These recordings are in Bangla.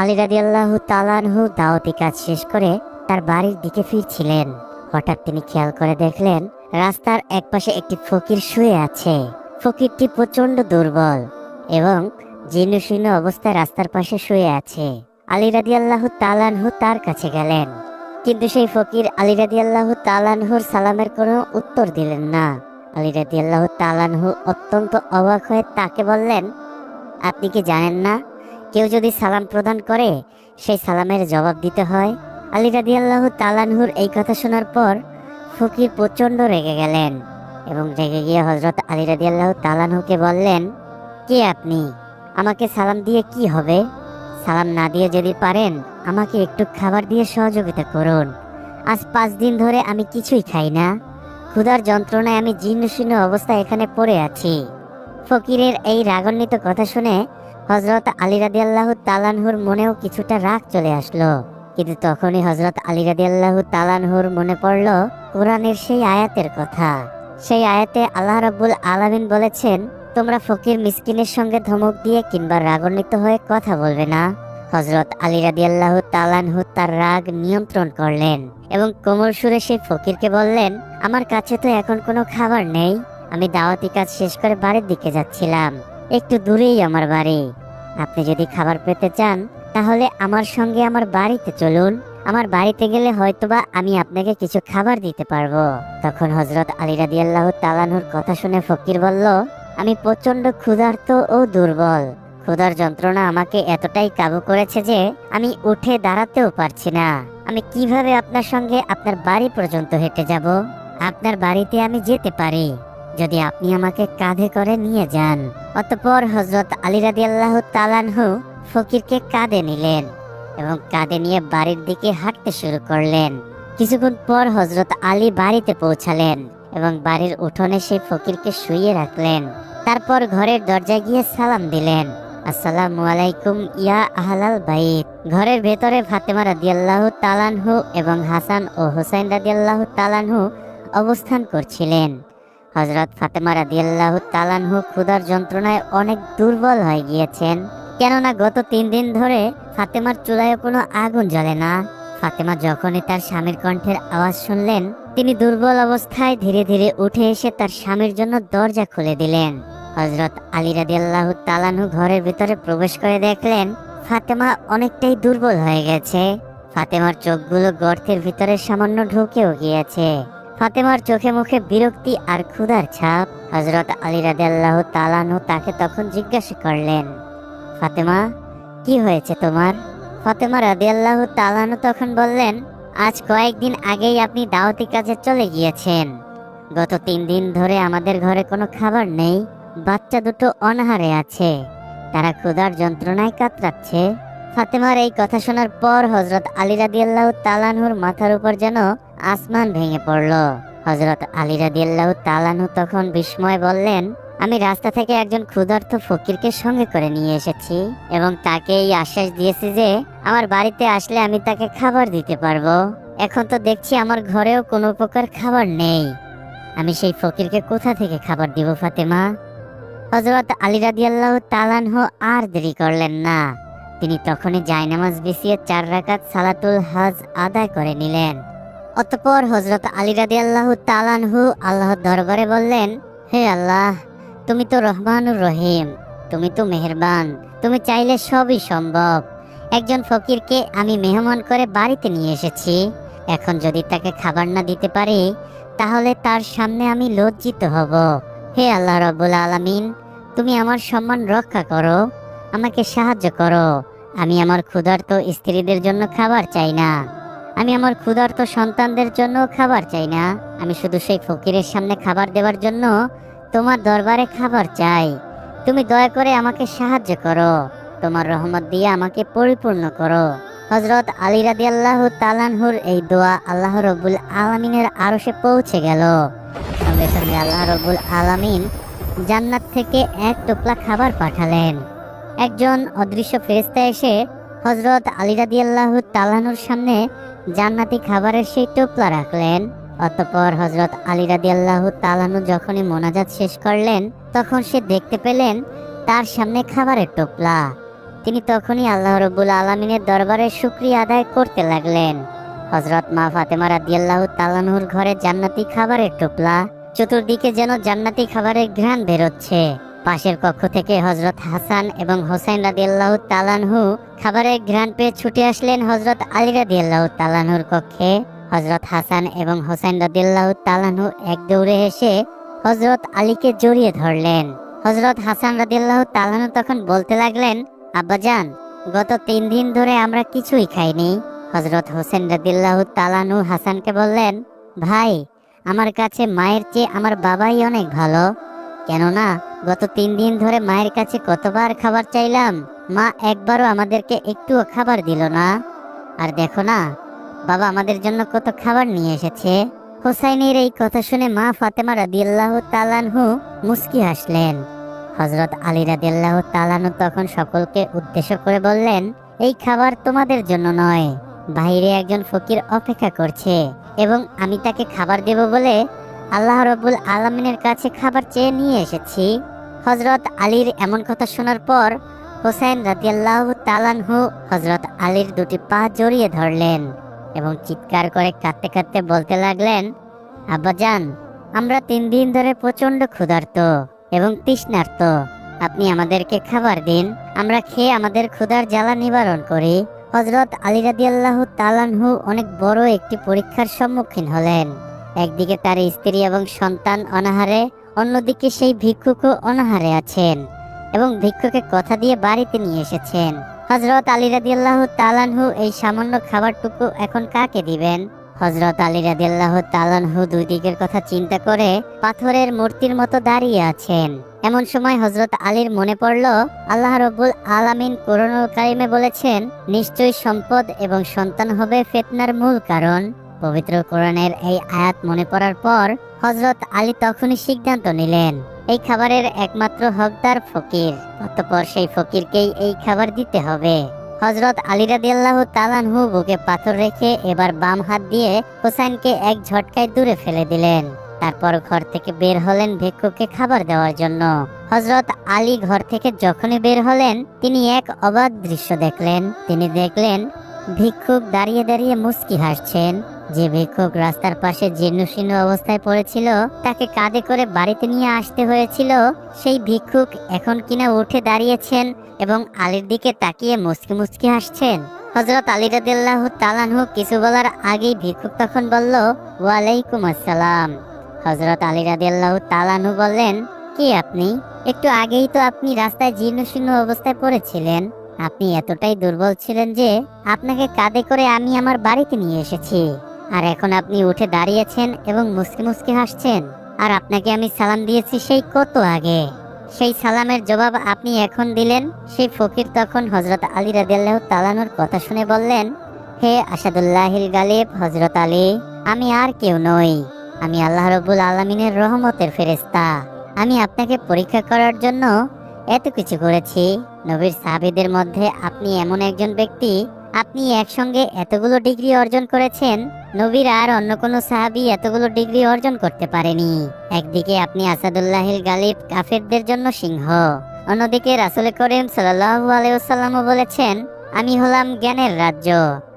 আলী রাদিয়াল্লাহু তালানহু দাওয়াতি কাজ শেষ করে তার বাড়ির দিকে ফিরছিলেন। হঠাৎ তিনি খেয়াল করে দেখলেন, রাস্তার একপাশে একটি ফকির শুয়ে আছে। ফকিরটি প্রচণ্ড দুর্বল এবং জীর্ণ শীর্ণ অবস্থায় রাস্তার পাশে শুয়ে আছে। আলী রাদিয়াল্লাহু তালানহু তার কাছে গেলেন, কিন্তু সেই ফকির আলী রাদিয়াল্লাহু তালানহুর সালামের কোনো উত্তর দিলেন না। আলী রাদিয়াল্লাহু তালানহু অত্যন্ত অবাক হয়ে তাকে বললেন, আপনি কি জানেন না কেউ যদি সালাম প্রদান করে, সেই সালামের জবাব দিতে হয়। আলী রাদিয়াল্লাহু তালানহুর এই কথা শোনার পর ফকির প্রচণ্ড রেগে গেলেন এবং রেগে গিয়ে হজরত আলী রাদিয়াল্লাহু তালানহুকে বললেন, কে আপনি? আমাকে সালাম দিয়ে কি হবে? সালাম না দিয়ে যদি পারেন, আমাকে একটু খাবার দিয়ে সহযোগিতা করুন। আজ পাঁচ দিন ধরে আমি কিছুই খাই না। ক্ষুধার যন্ত্রণায় আমি জীর্ণ শীর্ণ অবস্থায় এখানে পড়ে আছি। ফকিরের এই রাগান্বিত কথা শুনে হজরত আলী রাদিয়াল্লাহু তালানহুর মনেও কিছুটা রাগ চলে আসলো। কিন্তু তখনই হজরত আলী রাদিয়াল্লাহু তালানহুর মনে পড়ল, কোরআনের সেই আয়াতের কথা। সেই আয়াতে আল্লাহ রাব্বুল আলামিন বলেছেন, তোমরা ফকির মিসকিনের সঙ্গে ধমক দিয়ে কিংবা রাগান্বিত হয়ে কথা বলবে না। হজরত আলী রাদিয়াল্লাহু তালানহু তার রাগ নিয়ন্ত্রণ করলেন এবং কোমল সুরে সেই ফকিরকে বললেন, আমার কাছে তো এখন কোনো খাবার নেই। আমি দাওয়াতি কাজ শেষ করে বাড়ির দিকে যাচ্ছিলাম। একটু দূরেই আমার বাড়ি। আপনি যদি খাবার পেতে চান, তাহলে আমার সঙ্গে আমার বাড়িতে চলুন। আমার বাড়িতে গেলে হয়তোবা আমি আপনাকে কিছু খাবার দিতে পারব। তখন হজরত আলী রাদিয়াল্লাহ তালানহুর কথা শুনে ফকির বলল, আমি প্রচণ্ড ক্ষুধার্ত ও দুর্বল। ক্ষুধার যন্ত্রণা আমাকে এতটাই কাবু করেছে যে আমি উঠে দাঁড়াতেও পারছি না। আমি কীভাবে আপনার সঙ্গে আপনার বাড়ি পর্যন্ত হেঁটে যাব? আপনার বাড়িতে আমি যেতে পারি। যদি আপনি আমাকে কাঁধে করে নিয়ে যান। অতঃপর হজরত আলী রাদিয়াল্লাহু তালানহু ফকিরকে কাঁধে নিলেন এবং কাঁধে নিয়ে বাড়ির দিকে হাঁটতে শুরু করলেন। কিছুক্ষণ পর হজরত আলী বাড়িতে পৌঁছালেন এবং বাড়ির উঠোনে সেই ফকিরকে শুয়ে রাখলেন। তারপর ঘরের দরজায় গিয়ে সালাম দিলেন, আসসালামু আলাইকুম ইয়া আহলাল বাইত। ঘরের ভেতরে ফাতেমা রাদিয়াল্লাহু তালানহু এবং হাসান ও হুসাইন রাদিয়াল্লাহু তালানহু অবস্থান করছিলেন। হজরত ফাতেমা রাদিয়াল্লাহু তালানহু ক্ষুধার যন্ত্রণায় অনেক দুর্বল হয়ে গিয়েছেন। কেননা গত তিন দিন ধরে ফাতেমার চুলায় কোনো আগুন জ্বলে না। ফাতেমা যখনই তার স্বামীর কণ্ঠের আওয়াজ শুনলেন, তিনি দুর্বল অবস্থায় ধীরে ধীরে উঠে এসে তার স্বামীর জন্য দরজা খুলে দিলেন। হজরত আলী রাদিয়াল্লাহু তালানহু ঘরের ভিতরে প্রবেশ করে দেখলেন, ফাতেমা অনেকটাই দুর্বল হয়ে গেছে। ফাতেমার চোখগুলো গর্তের ভিতরে সামান্য ঢুকেও গিয়েছে। ফাতেমার চোখে মুখে বিরক্তি আর ক্ষুধার ছাপ। হজরত আলী রাদিয়াল্লাহ তালানু তাকে তখন জিজ্ঞাসা করলেন, ফাতেমা, কি হয়েছে তোমার? ফাতেমা রাদিয়াল্লাহ তালানু তখন বললেন, আজ কয়েকদিন আগেই আপনি দাওয়াতি কাজে চলে গিয়েছেন। গত তিন দিন ধরে আমাদের ঘরে কোনো খাবার নেই, বাচ্চা দুটো অনাহারে আছে। তারা ক্ষুধার যন্ত্রণায় কাতরাচ্ছে। ফাতেমার এই কথা শোনার পর হজরত আলী রাদিয়াল্লাহ তালানহুর মাথার উপর যেন আসমান ভেঙে পড়ল। হজরত আলী রাদিয়াল্লাহ তালানহু তখন বিস্ময় বললেন, আমি রাস্তা থেকে একজন ক্ষুধার্ত ফকিরকে সঙ্গে করে নিয়ে এসেছি এবং তাকে এই আশ্বাস দিয়েছি যে, আমার বাড়িতে আসলে আমি তাকে খাবার দিতে পারব। এখন তো দেখছি আমার ঘরেও কোনো প্রকার খাবার নেই। আমি সেই ফকিরকে কোথা থেকে খাবার দিব, ফাতেমা? হজরত আলী রাদিয়াল্লাহ তালানহ আর দেরি করলেন না। তিনি তখনই জায়নামাজ বিছিয়ে চার রাকাত সালাতুল হজ আদায় করে নিলেন। অতঃপর হজরত আলী রাদি আল্লাহ তালানহু আল্লাহর দরবারে বললেন, হে আল্লাহ, তুমি তো রহমানুর রহিম, তুমি তো মেহেরবান, তুমি চাইলে সবই সম্ভব। একজন ফকিরকে আমি মেহমান করে বাড়িতে নিয়ে এসেছি। এখন যদি তাকে খাবার না দিতে পারি, তাহলে তার সামনে আমি লজ্জিত হব। হে আল্লাহ রব্বুল আলামিন, তুমি আমার সম্মান রক্ষা করো, আমাকে সাহায্য করো। আমি আমার ক্ষুধার্ত স্ত্রীদের জন্য খাবার চাই না। আমি আমার ক্ষুধার্ত সন্তানদের জন্য খাবার চাই না। আমি শুধু সেই ফকিরের সামনে খাবার দেওয়ার জন্য তোমার দরবারে খাবার চাই। তুমি দয়া করে আমাকে সাহায্য করো। তোমার রহমত দিয়ে আমাকে পরিপূর্ণ করো। হজরত আলী রাদি আল্লাহ তালানহুর এই দোয়া আল্লাহ রব্বুল আলমিনের আরশে পৌঁছে গেল। সঙ্গে সঙ্গে আল্লাহ রব্বুল আলামিন জান্নাত থেকে এক টোপলা খাবার পাঠালেন। একজন অদৃশ্য ফেরেস্তা এসে হজরত আলী রাদি আল্লাহ তালানুর সামনে জান্নাতি খাবারের সেই টোপলা রাখলেন, অতঃপর হজরত আলী আল্লাহ তালানু যখনই মোনাজাত শেষ করলেন, তখন সে দেখতে পেলেন তার সামনে খাবারের টোপলা। তিনি তখনই আল্লাহ রব্বুল আলমিনের দরবারে শুক্রিয়া আদায় করতে লাগলেন। হজরত মা ফাতেমা রাদিয়াল্লাহু তালানহুর ঘরে জান্নাতি খাবারের টোপলা, চতুর্দিকে যেন জান্নাতি খাবারের ঘ্রাণ বেরোচ্ছে। পাশের কক্ষ থেকে হজরত হাসান এবং হোসাইন রাদিয়াল্লাহু তালানহু খাবারের ঘ্রাণ পেয়ে ছুটে আসলেন হজরত আলী রাদিয়াল্লাহু তালানহুর কক্ষে। হজরত হাসান এবং হোসাইন রাদিয়াল্লাহু তালানহু এক দৌড়ে এসে হজরত আলীকে জড়িয়ে ধরলেন। হজরত হাসান রাদিয়াল্লাহু তালানহু তখন বলতে লাগলেন আব্বাজান গত তিন দিন ধরে আমরা কিছুই খাইনি। হজরত হোসেন রাদিল্লাহু তালানু হাসানকে বললেন, ভাই, আমার কাছে মায়ের চেয়ে আমার বাবাই অনেক ভালো। কেননা গত তিন দিন ধরে মায়ের কাছে কতবার খাবার চাইলাম, মা একবারও আমাদেরকে একটুও খাবার দিল না। আর দেখো না, বাবা আমাদের জন্য কত খাবার নিয়ে এসেছে। হোসাইনের এই কথা শুনে মা ফাতেমা রাদিয়াল্লাহু তালানহু মুস্কি হাসলেন। হজরত আলী রাদিয়াল্লাহু তালানহু তখন সকলকে উদ্দেশ্য করে বললেন, এই খাবার তোমাদের জন্য নয়। বাইরে একজন ফকির অপেক্ষা করছে এবং আমি তাকে খাবার দেব বলে আল্লাহ রবুল আলমিনের কাছে খাবার চেয়ে নিয়ে এসেছি। হজরত আলীর এমন কথা শোনার পর হোসেন রাদিয়াল্লাহ তালানহু হজরত আলীর দুটি পা জড়িয়ে ধরলেন এবং চিৎকার করে কাঁদতে কাঁদতে বলতে লাগলেন আব্বাজান আমরা তিন দিন ধরে প্রচণ্ড ক্ষুধার্ত এবং তৃষ্ণার্ত। আপনি আমাদেরকে খাবার দিন, আমরা খেয়ে আমাদের ক্ষুধার জ্বালা নিবারণ করি। হজরত আলী রাদিয়াল্লাহ তালানহু অনেক বড় একটি পরীক্ষার সম্মুখীন হলেন। একদিকে তার স্ত্রী এবং সন্তান অনাহারে, অন্যদিকে সেই ভিক্ষুকও অনাহারে আছেন এবং ভিক্ষুকে কথা দিয়ে বাড়িতে নিয়ে এসেছেন। হজরত আলী রাদিয়াল্লাহ তালানহু এই সামান্য খাবারটুকু এখন কাকে দিবেন? হজরত আলী রাদিয়াল্লাহ তালানহু দুই দিকের কথা চিন্তা করে পাথরের মূর্তির মতো দাঁড়িয়ে আছেন। এমন সময় হজরত আলীর মনে পড়ল, আল্লাহ রব্বুল আলামিন কোরআনুল কারিমে বলেছেন, নিশ্চয়ই সম্পদ এবং সন্তান হবে ফেতনার মূল কারণ। পবিত্র কোরআনের এই আয়াত মনে পড়ার পর হজরত আলী তখনই সিদ্ধান্ত নিলেন, এই খাবারের একমাত্র হকদার ফকির, অতঃপর সেই ফকিরকেই এই খাবার দিতে হবে। হজরত আলী রাদিয়াল্লাহ তালানহু বুকে পাথর রেখে এবার বাম হাত দিয়ে হোসাইনকে এক ঝটকায় দূরে ফেলে দিলেন। তারপর ঘর থেকে বের হলেন ভিক্ষুকে খাবার দেওয়ার জন্য। হজরত আলী ঘর থেকে যখনই বের হলেন, তিনি এক অবাধ দৃশ্য দেখলেন। তিনি দেখলেন, ভিক্ষুক দাঁড়িয়ে দাঁড়িয়ে মুস্কি হাসছেন। যে ভিক্ষুক রাস্তার পাশে জীর্ণশীর্ণ অবস্থায় পড়েছিল, তাকে কাঁধে করে বাড়িতে নিয়ে আসতে হয়েছিল। সেই ভিক্ষুক এখন কিনা উঠে দাঁড়িয়েছেন এবং আলীর দিকে তাকিয়ে মুচকি মুচকি হাসছেন। হজরত আলী রাদিল্লাহ তালানহু কিছু বলার আগেই ভিক্ষুক তখন বলল, ওয়ালাইকুম আসসালাম। হজরত আলী রাদিয়াল্লাহু তালানহু বললেন, কি আপনি? একটু আগেই তো আপনি রাস্তায় জীর্ণশীর্ণ অবস্থায় পড়েছিলেন। আপনি এতটাই দুর্বল ছিলেন যে আপনাকে কাঁধে করে আমি আমার বাড়িতে নিয়ে এসেছি। আর এখন আপনি উঠে দাঁড়িয়েছেন এবং মুসকি মুসকি হাসছেন। আর আপনাকে আমি সালাম দিয়েছি সেই কত আগে? সেই সালামের জবাব আপনি এখন দিলেন। সেই ফকির তখন হজরত আলী রাদিয়াল্লাহু তালানুর কথা শুনে বললেন, হে আসাদুল্লাহিল গালিব হজরত আলী, আমি আর কেউ নই। আমি আল্লাহ রবুল আলমিনের রহমতের ফেরেস্তা আমি আপনাকে পরীক্ষা করার জন্য এত কিছু করেছি। নবীর সাহাবিদের মধ্যে আপনি এমন একজন ব্যক্তি আপনি একসঙ্গে এতগুলো ডিগ্রি অর্জন করেছেন, নবীর আর অন্য কোনো সাহাবি এতগুলো ডিগ্রি অর্জন করতে পারেনি। একদিকে আপনি আসাদুল্লাহিল গালিব কাফেরদের জন্য সিংহ। অন্যদিকে রাসুল করিম সাল্লাহু আলাইসাল্লামও বলেছেন, আমি হলাম জ্ঞানের রাজ্য।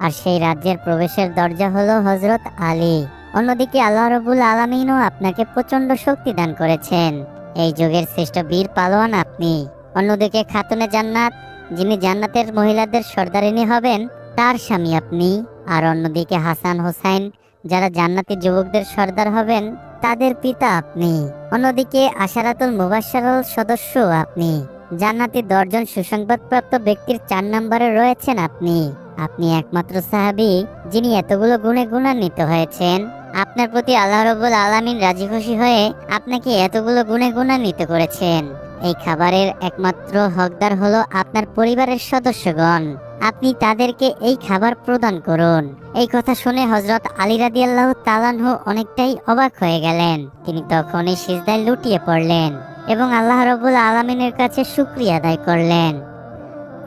আর সেই রাজ্যের প্রবেশের দরজা হলো হজরত আলী। অন্যদিকে আল্লাহ রবুল আলমিনও আপনাকে প্রচণ্ড শক্তি দান করেছেন। এই যুগের শ্রেষ্ঠ বীর পালোয়ান আপনি। অন্যদিকে খাতুনে জান্নাত যিনি জান্নাতের মহিলাদের সর্দারিনী হবেন, তার স্বামী আপনি। আর অন্যদিকে হাসান হোসাইন, যারা জান্নাতি যুবকদের সর্দার হবেন, তাদের পিতা আপনি। অন্যদিকে আশারাতুল মুবাশশারুল সদস্য আপনি। জান্নাতি দশজন সুসংবাদপ্রাপ্ত ব্যক্তির চার নম্বরে রয়েছেন আপনি। আপনি একমাত্র সাহাবী যিনি এতগুলো গুণে গুণান্বিত হয়েছেন। আপনার প্রতি আল্লাহ রবুল আলামিন রাজি খুশি হয়ে আপনাকে এতগুলো গুণে গুণান্বিত করেছেন। এই খাবারের একমাত্র হকদার হলো আপনার পরিবারের সদস্যগণ। আপনি তাদেরকে এই খাবার প্রদান করুন। এই কথা শুনে হজরত আলী আল্লাহ তালানহু অনেকটাই অবাক হয়ে গেলেন। তিনি তখনই সিজদায় লুটিয়ে পড়লেন। এবং আল্লাহ রবুল আলমিনের কাছে শুক্রিয়া আদায় করলেন।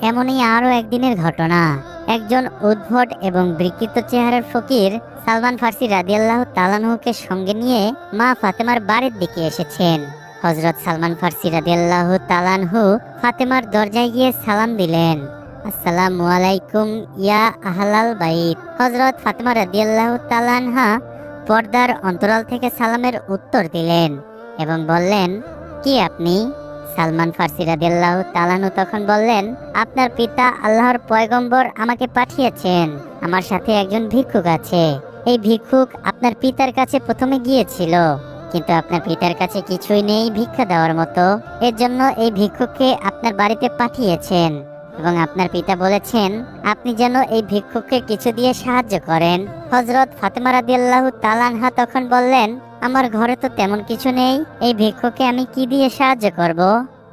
এমনই আরও একদিনের ঘটনা। একজন উদ্ভট এবং বিকৃত চেহারার ফকির সালমান ফার্সি রাদিয়াল্লাহ তালানহুকে সঙ্গে নিয়ে মা ফাতেমার বাড়ির দিকে এসেছেন। হজরত সালমান ফার্সি রাদিয়াল্লাহু তালানহু ফাতেমার দরজায় গিয়ে সালাম দিলেন। আসসালামু আলাইকুম, ইয়া আহলাল বাইত। হজরত ফাতেমা রাদিয়াল্লাহু তালানহা পর্দার অন্তরাল থেকে সালামের উত্তর দিলেন এবং বললেন কি আপনি? সালমান ফার্সি রাদিয়াল্লাহু তালানহু তখন বললেন, আপনার পিতা আল্লাহর পয়গম্বর আমাকে পাঠিয়েছেন। আমার সাথে একজন ভিক্ষুক আছে। এই ভিক্ষুক আপনার পিতার কাছে প্রথমে গিয়েছিল। কিন্তু আপনার পিতার কাছে কিছুই নেই ভিক্ষা দেওয়ার মতো। এর জন্য এই ভিক্ষুককে আপনার বাড়িতে পাঠিয়েছেন এবং আপনার পিতা বলেছেন, আপনি যেন এই ভিক্ষুককে কিছু দিয়ে সাহায্য করেন। হজরত ফাতেমা রাদিয়াল্লাহু তালানহা তখন বললেন আমার ঘরে তো তেমন কিছু নেই। এই ভিক্ষুককে আমি কি দিয়ে সাহায্য করব?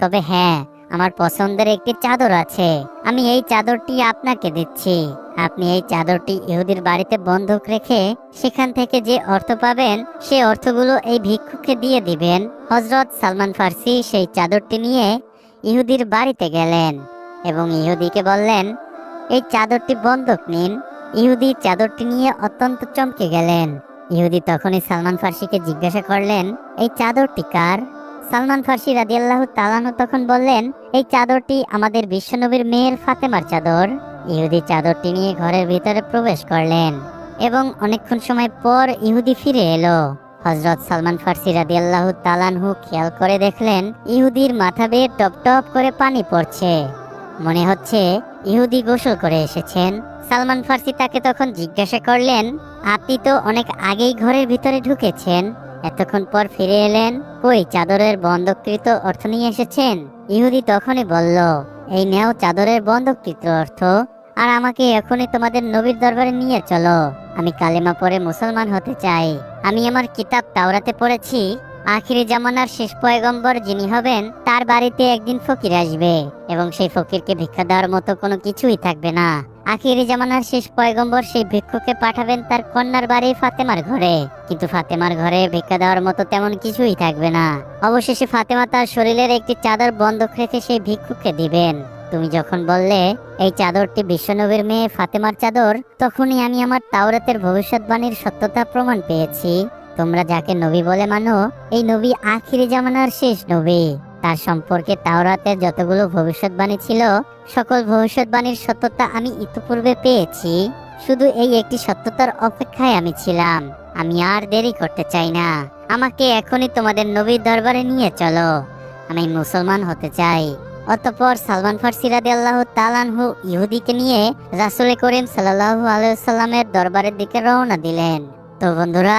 তবে হ্যাঁ আমার পছন্দের একটি চাদর আছে। আমি এই চাদরটি আপনাকে দিচ্ছি। আপনি এই চাদরটি ইহুদির বাড়িতে বন্ধক রেখে সেখান থেকে যে অর্থ পাবেন, সে অর্থগুলো এই ভিক্ষুকে দিয়ে দিবেন। হজরত সালমান ফার্সি সেই চাদরটি নিয়ে ইহুদির বাড়িতে গেলেন এবং ইহুদিকে বললেন, এই চাদরটি বন্ধক নিন। ইহুদি চাদরটি নিয়ে অত্যন্ত চমকে গেলেন। ইহুদি তখনই সালমান ফার্সিকে জিজ্ঞাসা করলেন, এই চাদরটি কার? সালমান ফার্সি রাদিয়াল্লাহু তালানু তখন বললেন, এই চাদরটি আমাদের বিশ্বনবীর মেয়ের ফাতেমার চাদর। ইহুদি চাদরটি নিয়ে ঘরের ভিতরে প্রবেশ করলেন এবং অনেকক্ষণ সময় পর ইহুদি ফিরে এলো। হজরত সালমান ফার্সি রাদিয়াল্লাহু তালানহু খেয়াল করে দেখলেন, ইহুদির মাথা বেয়ে টপ টপ করে পানি পড়ছে। মনে হচ্ছে ইহুদি গোসল করে এসেছেন। সালমান ফার্সি তাকে তখন জিজ্ঞাসা করলেন, আপনি তো অনেক আগেই ঘরের ভিতরে ঢুকেছেন। এতক্ষণ পর ফিরে এলেন। কই চাদরের বন্ধকৃত অর্থ নিয়ে এসেছেন? ইহুদি তখনই বলল, এই নেও চাদরের বন্ধকৃত অর্থ। আর আমাকে এখনই তোমাদের নবীর দরবারে নিয়ে চলো। আমি কালেমা পরে মুসলমান হতে চাই। আমি আমার কিতাব তাওরাতে পড়েছি। আখিরি জামানার শেষ পয়গম্বর যিনি হবেন, তার বাড়িতে একদিন ফকির আসবে। এবং সেই ফকিরকে ভিক্ষা দেওয়ার মতো কোনো কিছুই থাকবে না। আখিরি জামানার শেষ পয়গম্বর সেই ভিক্ষুকে পাঠাবেন তার কন্যার বাড়ি ফাতেমার ঘরে। কিন্তু ফাতেমার ঘরে ভিক্ষা দেওয়ার মতো তেমন কিছুই থাকবে না। অবশেষে ফাতেমা তার শরীরের একটি চাদর বন্ধক রেখে সেই ভিক্ষুকে দিবেন। তুমি যখন বললে, এই চাদরটি বিশ্বনবীর মেয়ে ফাতেমার চাদর, তখনই আমি আমার তাওরাতের ভবিষ্যৎবাণীর সত্যতা প্রমাণ পেয়েছি। তোমরা যাকে নবী বলে মানো, এই নবী আখিরি জামানার শেষ নবী। তার সম্পর্কে তাওরাতের যতগুলো ভবিষ্যৎবাণী ছিল, সকল ভবিষ্যৎবাণীর সত্যতা আমি ইতিপূর্বে পেয়েছি। শুধু এই একটি সত্যতার অপেক্ষায় আমি ছিলাম। আমি আর দেরি করতে চাই না। আমাকে এখনই তোমাদের নবীর দরবারে নিয়ে চলো। আমি মুসলমান হতে চাই। অতঃপর সালমান ফার্সি রাদি আল্লাহ তালানহু ইহুদিকে নিয়ে রাসুল করিম সাল্লাহু আলাইসাল্লামের দরবারের দিকে রওনা দিলেন। তো বন্ধুরা